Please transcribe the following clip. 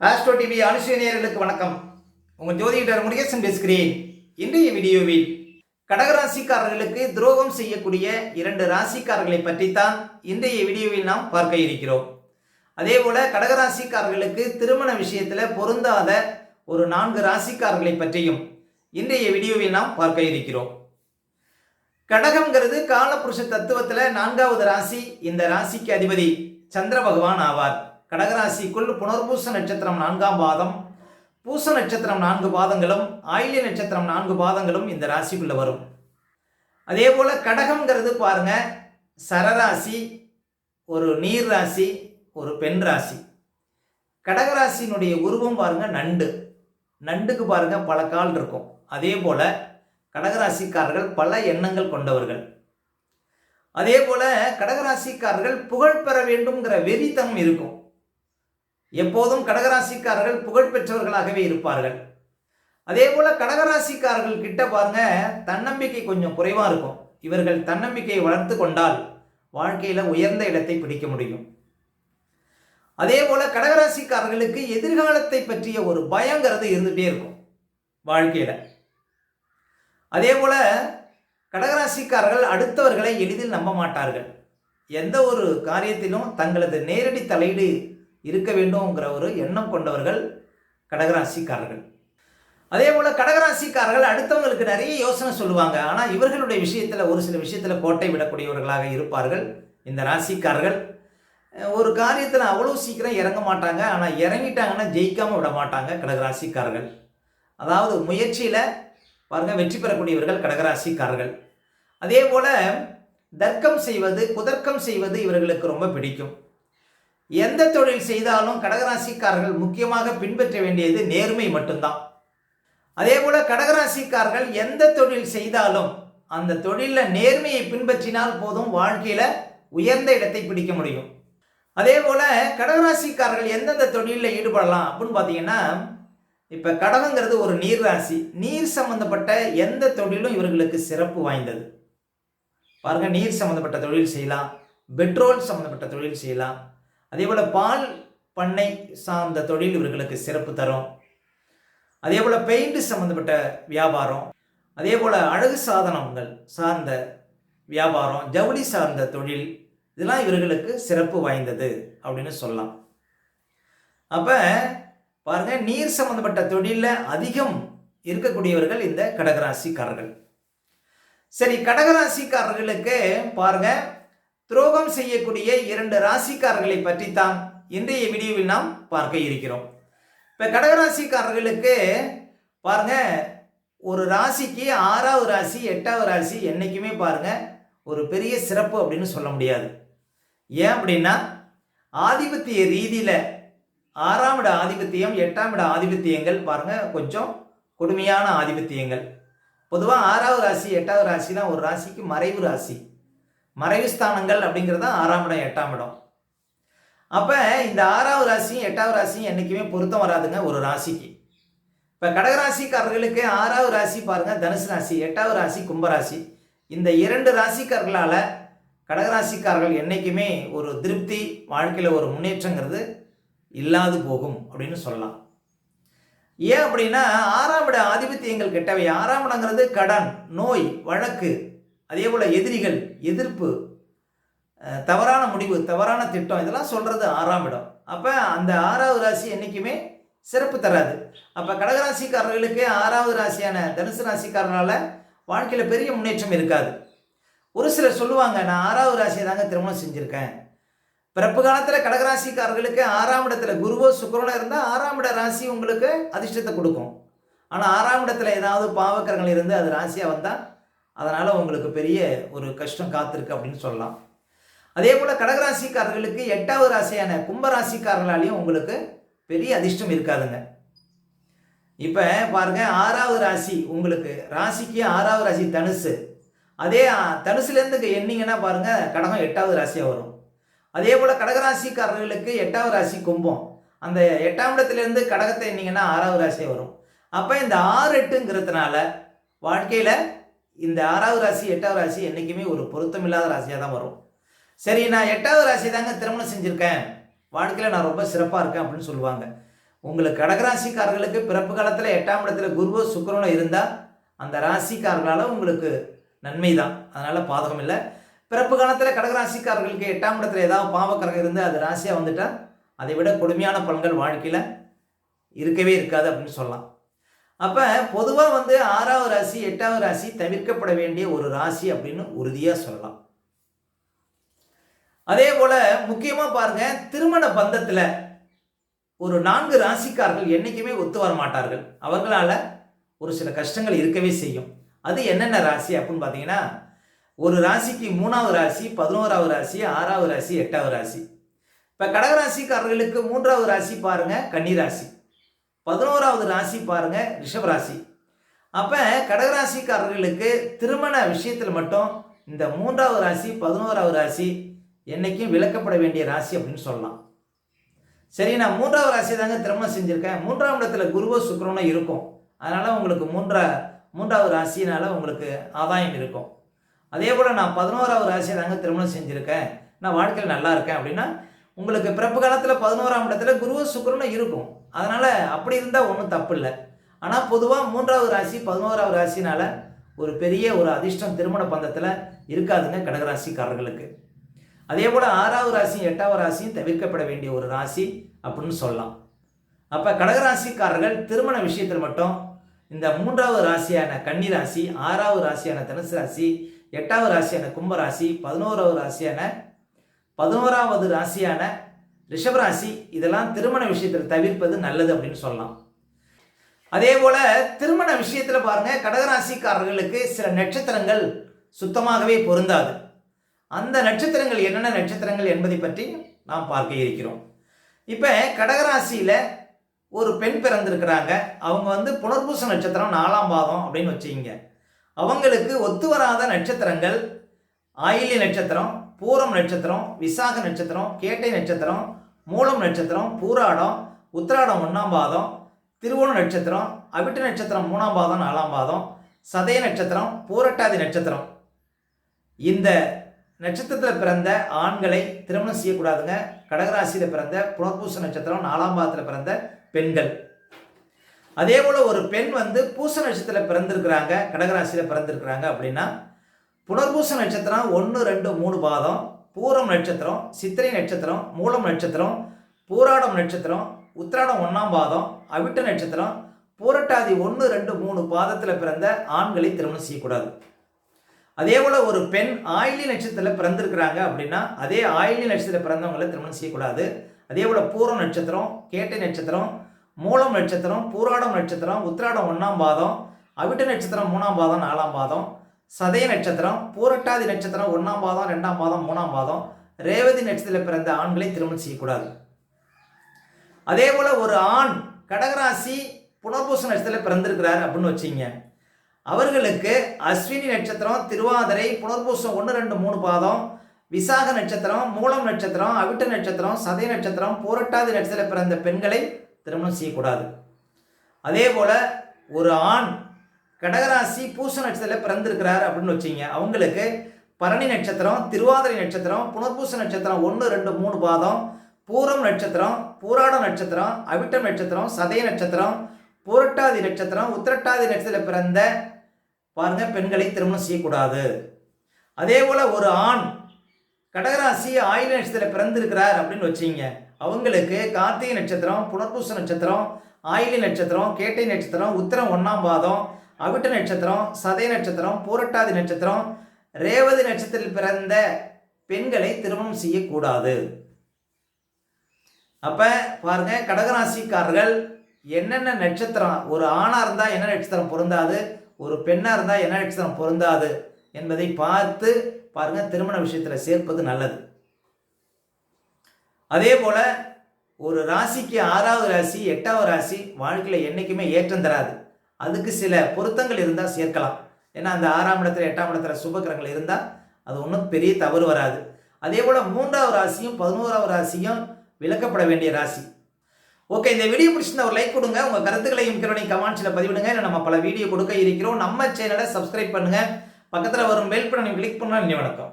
Astro TV அனுசூரியர்களுக்கு வணக்கம். உங்கள் ஜோதிடர் முருகேசன் பேசுகிறேன். இன்றைய வீடியோவில் கடகராசிக்காரர்களுக்கு துரோகம் செய்யக்கூடிய இரண்டு ராசிக்காரர்களை பற்றித்தான் இன்றைய வீடியோவில் நாம் பார்க்க இருக்கிறோம். அதே போல கடகராசிக்காரர்களுக்கு திருமண விஷயத்தில் பொருந்தாத ஒரு நான்கு ராசிக்காரர்களை பற்றியும் இன்றைய வீடியோவில் நாம் பார்க்க இருக்கிறோம். கடகம்ங்கிறது காலபுருஷ தத்துவத்தில் நான்காவது ராசி. இந்த ராசிக்கு அதிபதி சந்திர பகவான் ஆவார். கடகராசிக்குள் புனர்பூச நட்சத்திரம் நான்காம் பாதம். பூச நட்சத்திரம் நான்கு பாதங்களும் ஆயில்ய நட்சத்திரம் நான்கு பாதங்களும் இந்த ராசிக்குள்ளே வரும். அதே போல் கடகம்ங்கிறது பாருங்க சரராசி ஒரு நீர் ராசி ஒரு பெண் ராசி. கடகராசியினுடைய உருவம் பாருங்க நண்டு. நண்டுக்கு பாருங்க பல கால் இருக்கும். அதே போல கடகராசிக்காரர்கள் பல எண்ணங்கள் கொண்டவர்கள். அதே போல கடகராசிக்காரர்கள் புகழ் பெற வேண்டும்ங்கிற வெறித்தனம் இருக்கும். எப்போதும் கடகராசிக்காரர்கள் புகழ் பெற்றவர்களாகவே இருப்பார்கள். அதே போல கடகராசிக்காரர்கள் கிட்ட பாருங்க தன்னம்பிக்கை கொஞ்சம் குறைவா இருக்கும். இவர்கள் தன்னம்பிக்கையை வளர்த்து கொண்டால் வாழ்க்கையில உயர்ந்த இடத்தை பிடிக்க முடியும். அதே போல கடகராசிக்காரர்களுக்கு எதிர்காலத்தை பற்றிய ஒரு பயங்கிறது இருந்துகிட்டே இருக்கும் வாழ்க்கையில. அதே போல கடகராசிக்காரர்கள் அடுத்தவர்களை எளிதில் நம்ப மாட்டார்கள். எந்த ஒரு காரியத்திலும் தங்களது நேரடி தலையீடு இருக்க வேண்டும்ங்கிற ஒரு எண்ணம் கொண்டவர்கள் கடகராசிக்காரர்கள். அதே போல் கடகராசிக்காரர்கள் அடுத்தவங்களுக்கு நிறைய யோசனை சொல்லுவாங்க. ஆனால் இவர்களுடைய விஷயத்தில் ஒரு சில விஷயத்தில் கோட்டை விடக்கூடியவர்களாக இருப்பார்கள். இந்த ராசிக்காரர்கள் ஒரு காரியத்தில் அவ்வளோ சீக்கிரம் இறங்க மாட்டாங்க. ஆனால் இறங்கிட்டாங்கன்னா ஜெயிக்காமல் விட மாட்டாங்க கடகராசிக்காரர்கள். அதாவது முயற்சியில் பாருங்கள் வெற்றி பெறக்கூடியவர்கள் கடகராசிக்காரர்கள். அதே போல் தர்க்கம் செய்வது குதர்க்கம் செய்வது இவர்களுக்கு ரொம்ப பிடிக்கும். எந்த தொழில் செய்தாலும் கடகராசிக்காரர்கள் முக்கியமாக பின்பற்ற வேண்டியது நேர்மை மட்டும்தான். அதே போல கடகராசிக்காரர்கள் எந்த தொழில் செய்தாலும் அந்த தொழிலில் நேர்மையை பின்பற்றினால் போதும் வாழ்க்கையில் உயர்ந்த இடத்தை பிடிக்க முடியும். அதே போல கடகராசிக்காரர்கள் எந்தெந்த தொழிலில் ஈடுபடலாம் அப்படின்னு பார்த்தீங்கன்னா இப்போ கடகங்கிறது ஒரு நீர் ராசி நீர் சம்பந்தப்பட்ட எந்த தொழிலும் இவர்களுக்கு சிறப்பு வாய்ந்தது. பாருங்க நீர் சம்பந்தப்பட்ட தொழில் செய்யலாம் பெட்ரோல் சம்பந்தப்பட்ட தொழில் செய்யலாம் அதே போல் பால் பண்ணை சார்ந்த தொழில் இவர்களுக்கு சிறப்பு தரும். அதே போல் பெயிண்ட் சம்மந்தப்பட்ட வியாபாரம் அதே போல் அழகு சாதனங்கள் சார்ந்த வியாபாரம் ஜவுளி சார்ந்த தொழில் இதெல்லாம் இவர்களுக்கு சிறப்பு வாய்ந்தது அப்படின்னு சொல்லலாம். அப்போ பாருங்க நீர் சம்மந்தப்பட்ட தொழிலில் அதிகம் இருக்கக்கூடியவர்கள் இந்த கடகராசிக்காரர்கள். சரி கடகராசிக்காரர்களுக்கு பாருங்கள் துரோகம் செய்யக்கூடிய இரண்டு ராசிக்காரர்களை பற்றித்தான் இன்றைய வீடியோவில் நாம் பார்க்க இருக்கிறோம். இப்போ கடகராசிக்காரர்களுக்கு பாருங்க ஒரு ராசிக்கு ஆறாவது ராசி எட்டாவது ராசி என்றைக்குமே பாருங்க ஒரு பெரிய சிறப்பு அப்படின்னு சொல்ல முடியாது. ஏன் அப்படின்னா ஆதிபத்திய ரீதியில் ஆறாம் இட ஆதிபத்தியம் எட்டாம் இட ஆதிபத்தியங்கள் பாருங்க கொஞ்சம் கொடுமையான ஆதிபத்தியங்கள். பொதுவாக ஆறாவது ராசி எட்டாவது ராசிலாம் ஒரு ராசிக்கு மறைவு ராசி. மறைவுஸ்தானங்கள் அப்படிங்கிறது தான் ஆறாம் இடம் எட்டாம் இடம். அப்போ இந்த ஆறாவது ராசியும் எட்டாவது ராசியும் என்றைக்குமே பொருத்தம் வராதுங்க ஒரு ராசிக்கு. இப்போ கடகராசிக்காரர்களுக்கு ஆறாவது ராசி பாருங்கள் தனுசு ராசி எட்டாவது ராசி கும்பராசி இந்த இரண்டு ராசிக்காரர்களால் கடகராசிக்காரர்கள் என்றைக்குமே ஒரு திருப்தி வாழ்க்கையில் ஒரு முன்னேற்றங்கிறது இல்லாது போகும் அப்படின்னு சொல்லலாம். ஏன் அப்படின்னா ஆறாம் இட ஆதிபத்தியங்கள் கெட்டவை. ஆறாம் இடங்கிறது கடன் நோய் வழக்கு அதே போல் எதிரிகள் எதிர்ப்பு தவறான முடிவு தவறான திட்டம் இதெல்லாம் சொல்கிறது ஆறாம் இடம். அப்போ அந்த ஆறாவது ராசி என்றைக்குமே சிறப்பு தராது. அப்போ கடகராசிக்காரர்களுக்கு ஆறாவது ராசியான தனுசு ராசிக்காரனால் வாழ்க்கையில் பெரிய முன்னேற்றம் இருக்காது. ஒரு சிலர் சொல்லுவாங்க நான் ஆறாவது ராசியை தாங்க திருமணம் செஞ்சுருக்கேன். பிறப்பு காலத்தில் கடகராசிக்காரர்களுக்கு ஆறாம் இடத்துல குருவோ சுக்கரனோ இருந்தால் ஆறாம் இட ராசி உங்களுக்கு அதிர்ஷ்டத்தை கொடுக்கும். ஆனால் ஆறாம் இடத்துல ஏதாவது பாவக்கரங்கள் இருந்து அது ராசியாக வந்தால் அதனால் உங்களுக்கு பெரிய ஒரு கஷ்டம் காத்திருக்கு அப்படின்னு சொல்லலாம். அதே போல் கடகராசிக்காரர்களுக்கு எட்டாவது ராசியான கும்பராசிக்காரர்களாலையும் உங்களுக்கு பெரிய அதிர்ஷ்டம் இருக்காதுங்க. இப்போ பாருங்க ஆறாவது ராசி உங்களுக்கு ராசிக்கு ஆறாவது ராசி தனுசு. அதே தனுசுலேருந்து எண்ணிங்கன்னா பாருங்க கடகம் எட்டாவது ராசியாக வரும். அதே போல் கடகராசிக்காரர்களுக்கு எட்டாவது ராசி கும்பம். அந்த எட்டாம் இடத்துலேருந்து கடகத்தை எண்ணிங்கன்னா ஆறாவது ராசியாக வரும். அப்போ இந்த ஆறு எட்டுங்கிறதுனால வாழ்க்கையில் இந்த ஆறாவது ராசி எட்டாவது ராசி என்றைக்குமே ஒரு பொருத்தமில்லாத ராசியாக தான் வரும். சரி நான் எட்டாவது ராசி தாங்க திருமணம் செஞ்சுருக்கேன். வாழ்க்கையில் நான் ரொம்ப சிறப்பாக இருக்கேன் அப்படின்னு சொல்லுவாங்க. உங்களுக்கு கடகராசிக்காரர்களுக்கு பிறப்பு காலத்தில் எட்டாம் இடத்துல குருவோ சுக்கரனோ இருந்தால் அந்த ராசிக்காரர்களால் உங்களுக்கு நன்மை தான். அதனால் பாதகம் இல்லை. பிறப்பு காலத்தில் கடகராசிக்காரர்களுக்கு எட்டாம் இடத்துல ஏதாவது பாவக்கரகம் இருந்து அது ராசியாக வந்துட்டால் அதை விட கொடுமையான பலன்கள் வாழ்க்கையில் இருக்கவே இருக்காது அப்படின்னு சொல்லலாம். அப்போ பொதுவாக வந்து ஆறாவது ராசி எட்டாவது ராசி தவிர்க்கப்பட வேண்டிய ஒரு ராசி அப்படின்னு உறுதியாக சொல்லலாம். அதே போல் முக்கியமாக பாருங்க திருமண பந்தத்தில் ஒரு நான்கு ராசிக்காரர்கள் என்றைக்குமே ஒத்து வர மாட்டார்கள். அவர்களால் ஒரு சில கஷ்டங்கள் இருக்கவே செய்யும். அது என்னென்ன ராசி அப்படின்னு பார்த்தீங்கன்னா ஒரு ராசிக்கு மூணாவது ராசி பதினோராவது ராசி ஆறாவது ராசி எட்டாவது ராசி. இப்போ கடகராசிக்காரர்களுக்கு மூன்றாவது ராசி பாருங்க கன்னிராசி பதினோராவது ராசி பாருங்க ரிஷபராசி. அப்போ கடகராசிக்காரர்களுக்கு திருமண விஷயத்தில் மட்டும் இந்த மூன்றாவது ராசி பதினோராவது ராசி என்னைக்கும் விளக்கப்பட வேண்டிய ராசி அப்படின்னு சொல்லலாம். சரி நான் மூன்றாவது ராசி தாங்க திருமணம் செஞ்சுருக்கேன். மூன்றாம் இடத்துல குருவோ சுக்கரனோ இருக்கும். அதனால் உங்களுக்கு மூன்றா மூன்றாவது ராசினால உங்களுக்கு ஆதாயம் இருக்கும். அதே போல் நான் பதினோராவது ராசி தாங்க திருமணம் செஞ்சுருக்கேன். நான் வாழ்க்கையில் நல்லா இருக்கேன் அப்படின்னா உங்களுக்கு பிறப்பு காலத்தில் பதினோராம் இடத்துல குரு சுக்கரனும் இருக்கும். அதனால் அப்படி இருந்தால் ஒன்றும் தப்பு இல்லை ஆனால் பொதுவாக மூன்றாவது ராசி பதினோராவது ராசினால் ஒரு பெரிய ஒரு அதிர்ஷ்டம் திருமண பந்தத்தில் இருக்காதுங்க கடகராசிக்காரர்களுக்கு. அதே போல் ஆறாவது ராசியும் எட்டாவது ராசியும் தவிர்க்கப்பட வேண்டிய ஒரு ராசி அப்படின்னு சொல்லலாம். அப்போ கடகராசிக்காரர்கள் திருமண விஷயத்தில் மட்டும் இந்த மூன்றாவது ராசியான கன்னி ராசி ஆறாவது ராசியான தனுசு ராசி எட்டாவது ராசியான கும்பராசி பதினோராவது ராசியான பதினோராவது ராசியான ரிஷபராசி இதெல்லாம் திருமண விஷயத்தில் தவிர்ப்பது நல்லது அப்படின்னு சொல்லலாம். அதே போல திருமண விஷயத்தில் பாருங்க கடகராசிக்காரர்களுக்கு சில நட்சத்திரங்கள் சுத்தமாகவே பொருந்தாது. அந்த நட்சத்திரங்கள் என்னென்ன நட்சத்திரங்கள் என்பதை பற்றி நாம் பார்க்க இருக்கிறோம். இப்போ கடகராசியில் ஒரு பெண் பிறந்திருக்கிறாங்க. அவங்க வந்து புனர்பூச நட்சத்திரம் நாலாம் பாதம் அப்படின்னு வச்சுக்கிங்க. அவங்களுக்கு ஒத்து வராத நட்சத்திரங்கள் ஆயில்ய நட்சத்திரம் பூரம் நட்சத்திரம் விசாக நட்சத்திரம் கேட்டை நட்சத்திரம் மூலம் நட்சத்திரம் பூராடம் உத்திராடம் ஒன்றாம் பாதம் திருவோண நட்சத்திரம் அவிட்ட நட்சத்திரம் மூணாம் பாதம் நாலாம் பாதம் சதய நட்சத்திரம் பூரட்டாதி நட்சத்திரம். இந்த நட்சத்திரத்தில் பிறந்த ஆண்களை திருமணம் செய்யக்கூடாதுங்க. கடகராசியில் பிறந்த புனர்பூச நட்சத்திரம் நாலாம் பாதத்தில் பிறந்த பெண்கள். அதே போல் ஒரு பெண் வந்து பூச நட்சத்திரத்தில் பிறந்திருக்கிறாங்க கடகராசியில் பிறந்திருக்கிறாங்க அப்படின்னா புனர்பூச நட்சத்திரம் ஒன்று ரெண்டு மூணு பாதம். பூரம் நட்சத்திரம் சித்திரை நட்சத்திரம் மூலம் நட்சத்திரம் பூராடம் நட்சத்திரம் உத்திராடம் ஒன்றாம் பாதம் அவிட்ட நட்சத்திரம் பூரட்டாதி ஒன்று ரெண்டு மூணு பாதத்தில் பிறந்த ஆண்களை திருமணம் செய்யக்கூடாது. அதே போல் ஒரு பெண் ஆயிலி நட்சத்திரத்தில் பிறந்திருக்கிறாங்க அப்படின்னா அதே ஆயிலி நட்சத்திரத்தில் பிறந்தவங்களை திருமணம் செய்யக்கூடாது. அதே போல் பூரம் நட்சத்திரம் கேட்டை நட்சத்திரம் மூலம் நட்சத்திரம் பூராடம் நட்சத்திரம் உத்திராடம் ஒன்றாம் பாதம் அவிட்ட நட்சத்திரம் மூணாம் பாதம் நாலாம் பாதம் சதய நட்சத்திரம் பூரட்டாதி நட்சத்திரம் ஒன்றாம் பாதம் ரெண்டாம் பாதம் மூணாம் பாதம் ரேவதி நட்சத்திரத்தில் பிறந்த ஆண்களை திருமணம் செய்யக்கூடாது. அதே போல் ஒரு ஆண் கடகராசி புனர்பூச நட்சத்திரத்தில் பிறந்திருக்கிறார் அப்படின்னு வச்சிங்க. அவர்களுக்கு அஸ்வினி நட்சத்திரம் திருவாதிரை புனர்பூசம் ஒன்று ரெண்டு மூணு பாதம் விசாக நட்சத்திரம் மூலம் நட்சத்திரம் அவிட்ட நட்சத்திரம் சதய நட்சத்திரம் பூரட்டாதி நட்சத்திரத்தில் பிறந்த பெண்களை திருமணம் செய்யக்கூடாது. அதே போல் ஒரு ஆண் கடகராசி பூச நட்சத்திரத்தில் பிறந்திருக்கிறார் அப்படின்னு வச்சிங்க. அவங்களுக்கு பரணி நட்சத்திரம் திருவாதிரை நட்சத்திரம் புனர்பூச நட்சத்திரம் ஒன்று ரெண்டு மூணு பாதம் பூரம் நட்சத்திரம் பூராடம் நட்சத்திரம் அவிட்டம் நட்சத்திரம் சதய நட்சத்திரம் பூரட்டாதி நட்சத்திரம் உத்திரட்டாதி நட்சத்திரத்தில் பிறந்த பாருங்க பெண்களை திருமணம் செய்யக்கூடாது. அதே போல் ஒரு ஆண் கடகராசி ஆயுத நட்சத்திரத்தில் பிறந்திருக்கிறார் அப்படின்னு வச்சிங்க. அவங்களுக்கு கார்த்திகை நட்சத்திரம் புனர்பூச நட்சத்திரம் ஆயிலி நட்சத்திரம் கேட்டை நட்சத்திரம் உத்திரம் ஒன்றாம் பாதம் அவிட்ட நட்சத்திரம் சதய நட்சத்திரம் பூரட்டாதி நட்சத்திரம் ரேவதி நட்சத்திரத்தில் பிறந்த பெண்களை திருமணம் செய்யக்கூடாது. அப்போ பாருங்க கடகராசிக்காரர்கள் என்னென்ன நட்சத்திரம் ஒரு ஆணாக இருந்தால் என்ன நட்சத்திரம் பொருந்தாது ஒரு பெண்ணாக இருந்தால் என்ன நட்சத்திரம் பொருந்தாது என்பதை பார்த்து பாருங்க திருமண விஷயத்தில் சேர்ப்பது நல்லது. அதே போல் ஒரு ராசிக்கு ஆறாவது ராசி எட்டாவது ராசி வாழ்க்கையில் என்றைக்குமே ஏற்றம் தராது. அதுக்கு சில பொருத்தங்கள் இருந்தால் சேர்க்கலாம். ஏன்னா அந்த ஆறாம் இடத்துல எட்டாம் இடத்துல சுபகிரகங்கள் இருந்தால் அது ஒன்றும் பெரிய தவறு வராது. அதே போல் மூன்றாவது ராசியும் பதினோராவது ராசியும் விளக்கப்பட வேண்டிய ராசி. ஓகே இந்த வீடியோ பிடிச்சிருந்தா ஒரு லைக் கொடுங்க. உங்கள் கருத்துக்களையும் கிரணி கமெண்ட்ஸில் பதிவிடுங்க. இல்லை நம்ம பல வீடியோ கொடுக்க இருக்கிறோம். நம்ம சேனலை சப்ஸ்கிரைப் பண்ணுங்கள் பக்கத்தில் வரும் பெல் பட்டனை கிளிக் பண்ணால் வணக்கம்.